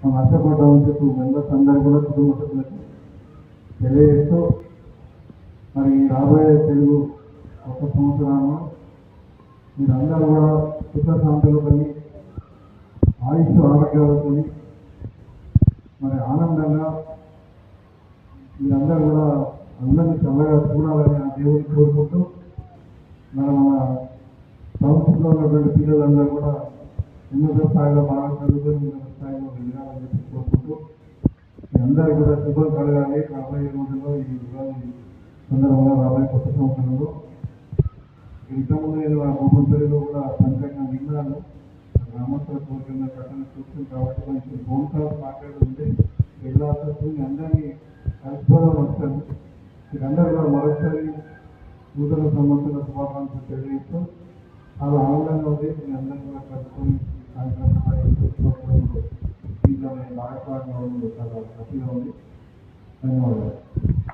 మా నష్టపోవడం township members అందరూ కూడా కుటుంబ సభ్యులకు తెలియజేస్తూ మరి రాబోయే తెలుగు ఒక సంవత్సరాలను మీరందరూ కూడా సుఖ శాంతులతో ఆయుష్ ఆరోగ్యాలతో మరి ఆనందంగా మీరందరూ కూడా అందరినీ చల్లగా చూడాలని ఆ దేవుడిని కోరుకుంటూ మరి మన సంస్కృతిలో ఉన్నటువంటి పిల్లలందరూ కూడా ఎన్నో స్థాయిలో బాగా చదువుకొని స్థాయిలో వెళ్ళాలని చెప్పి కోరుకుంటూ అందరూ కూడా శుభం కలగాలి. రాబోయే రోజుల్లో ఈ ఉగాది సందర్భంగా రాబోయే కొత్త సంవత్సరంలో ఇంతకుముందు నేను ఆ గోపంపల్లిలో కూడా సంఖ్యంగా విన్నాను. గ్రామస్తుల కోరికన్న కట్టణ చూస్తుంది కాబట్టి కొంచెం ఫోన్ కాల్స్ మాట్లాడుతుంటే వెళ్ళాల్సి అందరినీ కలుసుకోవడం వచ్చాను మీరందరూ కూడా మరొకసారి నూతన సంవత్సర శుభాకాంక్షలు తెలియజేస్తూ చాలా ఆనందంగా ఉంది. మీ అందరినీ కూడా కలుసుకొని ಆಟವಾಡೋದು ಗೊತ್ತಾಗ ಪ್ರತಿಯೊಂದು ಧನ್ಯವಾದಗಳು.